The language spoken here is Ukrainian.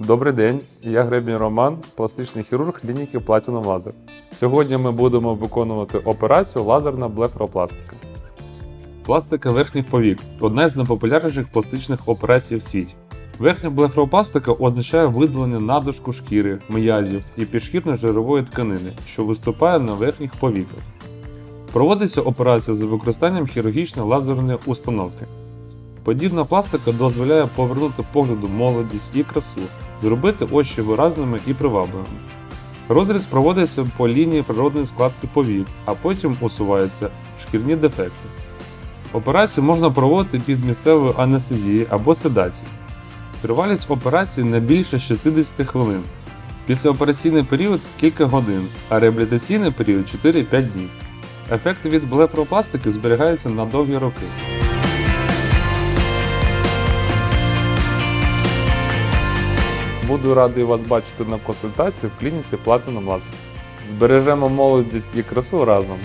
Добрий день, я Гребінь Роман, пластичний хірург клініки Platinum Laser. Сьогодні ми будемо виконувати операцію лазерна блефропластика. Пластика верхніх повік одна з найпопулярніших пластичних операцій в світі. Верхня блефропластика означає видалення надлишку шкіри, м'язів і підшкірно-жирової тканини, що виступає на верхніх повіках. Проводиться операція за використанням хірургічної лазерної установки. Подібна пластика дозволяє повернути погляду молодість і красу, зробити очі виразними і привабливими. Розріз проводиться по лінії природної складки повік, а потім усуваються шкірні дефекти. Операцію можна проводити під місцевою анестезією або седацією. Тривалість операції не більше 60 хвилин. Післяопераційний період кілька годин, а реабілітаційний період 4-5 днів. Ефект від блефропластики зберігається на довгі роки. Буду радий вас бачити на консультації в клініці Platinum Lab. Збережемо молодість і красу разом.